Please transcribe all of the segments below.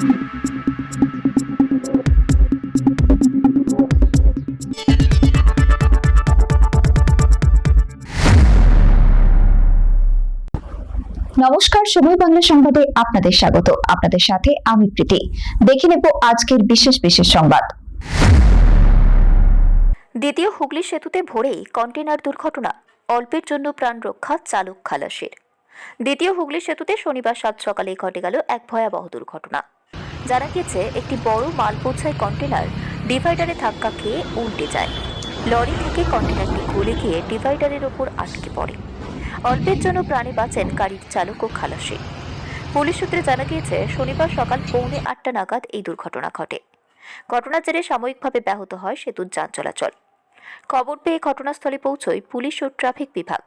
নমস্কার সময় বাংলা সংবাদে আপনাদের স্বাগত। আপনাদের সাথে আমি প্রীতি। দেখে নেব আজকের বিশেষ বিশেষ সংবাদ। দ্বিতীয় হুগলি সেতুতে ভোরেই কন্টেনার দুর্ঘটনা, অল্পের জন্য প্রাণ রক্ষা, চালক খালাসের। দ্বিতীয় হুগলি সেতুতে শনিবার সাত সকালে ঘটে গেল এক ভয়াবহ দুর্ঘটনা। জানা গেছে, একটি বড় মাল বোঝাই কন্টেনার ডিভাইডারে ধাক্কা খেয়ে উল্টে যায়। লরি থেকে কন্টেনারটি খুলে গিয়ে ডিভাইডারের ওপর আটকে পড়ে। অল্পের জন্য প্রাণে বাঁচেন গাড়ির চালক ও খালাসি। পুলিশ সূত্রে জানা গিয়েছে, শনিবার সকাল পৌনে আটটা নাগাদ এই দুর্ঘটনা ঘটে। ঘটনার জেরে সাময়িকভাবে ব্যাহত হয় সেতুর যান চলাচল। খবর পেয়ে ঘটনাস্থলে পৌঁছয় পুলিশ ও ট্রাফিক বিভাগ।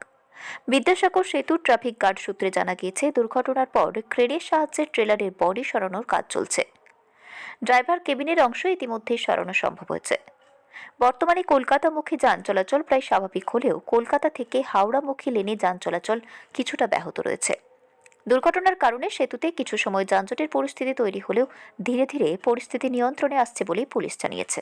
বিদ্যাসাগর সেতুর ট্রাফিক গার্ড সূত্রে জানা গিয়েছে, দুর্ঘটনার পর ক্রেনের সাহায্যে ট্রেলারের বডি সরানোর কাজ চলছে। ড্রাইভার কেবিনের অংশ ইতিমধ্যেই সরানো সম্ভব হয়েছে। বর্তমানে কলকাতামুখী যান চলাচল প্রায় স্বাভাবিক হলেও কলকাতা থেকে হাওড়ামুখী লেনে যান চলাচল কিছুটা ব্যাহত রয়েছে। দুর্ঘটনার কারণে সেতুতে কিছু সময় যানজটের পরিস্থিতি তৈরি হলেও ধীরে ধীরে পরিস্থিতি নিয়ন্ত্রণে আসছে বলেই পুলিশ জানিয়েছে।